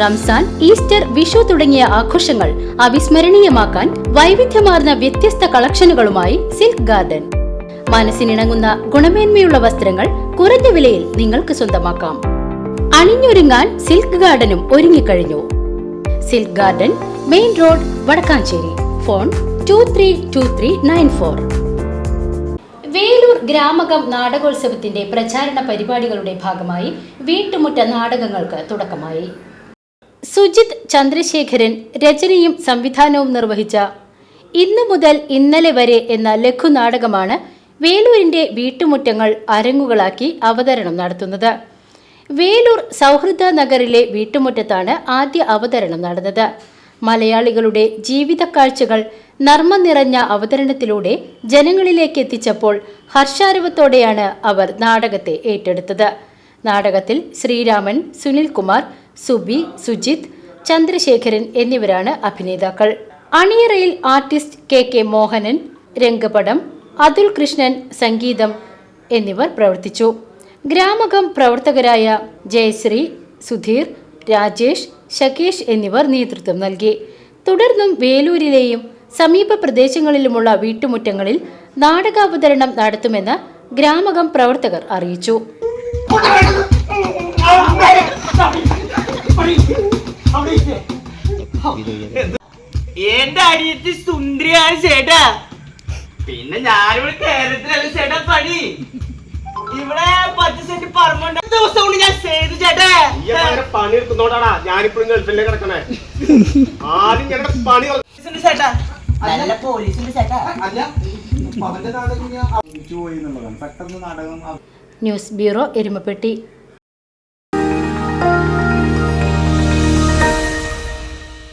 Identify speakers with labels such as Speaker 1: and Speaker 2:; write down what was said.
Speaker 1: Ramzan Easter Vishu തുടങ്ങിയ ആഘോഷങ്ങൾ അവിസ്മരണീയമാക്കാൻ വൈവിധ്യമാർന്ന വ്യത്യസ്ത കളക്ഷനുകളുമായി സിൽക്ക് ഗാർഡൻ. മനസ്സിനിണങ്ങുന്ന ഗുണമേന്മയുള്ള വസ്ത്രങ്ങൾ കുറഞ്ഞ വിലയിൽ നിങ്ങൾക്ക് സ്വന്തമാക്കാം. അണിഞ്ഞൊരുങ്ങാൻ സിൽക്ക് ഗാർഡനും ഒരുങ്ങിക്കഴിഞ്ഞു. Silk garden main road Vadakkanchery. Phone two three two three nine four Veloor Gramakam നാടകോത്സവത്തിന്റെ പ്രചാരണ പരിപാടികളുടെ ഭാഗമായി വീട്ടുമുറ്റ നാടകങ്ങൾക്ക് തുടക്കമായി. സുജിത് ചന്ദ്രശേഖരൻ രചനയും സംവിധാനവും നിർവഹിച്ച ഇന്നു മുതൽ ഇന്നലെ വരെ എന്ന ലഘുനാടകമാണ് വേലൂരിന്റെ വീട്ടുമുറ്റങ്ങൾ അരങ്ങുകളാക്കി അവതരണം നടത്തുന്നത്. വേലൂർ സൗഹൃദ നഗറിലെ വീട്ടുമുറ്റത്താണ് ആദ്യ അവതരണം നടന്നത്. മലയാളികളുടെ ജീവിത കാഴ്ചകൾ നർമ്മ നിറഞ്ഞ അവതരണത്തിലൂടെ ജനങ്ങളിലേക്ക് എത്തിച്ചപ്പോൾ ഹർഷാരവത്തോടെയാണ് അവർ നാടകത്തെ ഏറ്റെടുത്തത്. നാടകത്തിൽ ശ്രീരാമൻ സുനിൽകുമാർ സുബി സുജിത് ചന്ദ്രശേഖരൻ എന്നിവരാണ് അഭിനേതാക്കൾ അണിയറയിൽ ആർട്ടിസ്റ്റ് കെ കെ മോഹനൻ രംഗപടം അതുൽ കൃഷ്ണൻ സംഗീതം എന്നിവർ പ്രവർത്തിച്ചു ഗ്രാമകം പ്രവർത്തകരായ ജയശ്രീ സുധീർ രാജേഷ് ശകേഷ് എന്നിവർ നേതൃത്വം നൽകി തുടർന്നും വേലൂരിലെയും സമീപ പ്രദേശങ്ങളിലുമുള്ള വീട്ടുമുറ്റങ്ങളിൽ നാടകാവതരണം നടത്തുമെന്ന് ഗ്രാമകം പ്രവർത്തകർ അറിയിച്ചു
Speaker 2: എന്റെ അനിയത്തി സുന്ദരിയാണ് ചേട്ടാ. പിന്നെ ഞാനിവിടെ കേരളത്തിലല്ല ചേട്ടാ പണി. ഇവിടെ പത്ത് സെന്റ് പറമ്പുണ്ട്. ദിവസം കൊണ്ട് ഞാൻ ചെയ്തു ചേട്ടാ.
Speaker 3: പണി എടുക്കുന്നോണ്ടാടാ ഞാനിപ്പോഴും ഗൾഫിലേ കിടക്കണേ. ആദ്യം ഞങ്ങളുടെ പണി
Speaker 2: ചേട്ടാ. നല്ല പോലീസുണ്ട് ചേട്ടാ.
Speaker 4: പോയി എന്നുള്ളതാണ് പെട്ടെന്ന് നാടകം
Speaker 1: ന്യൂസ് ബ്യൂറോ എരുമപ്പെട്ടി.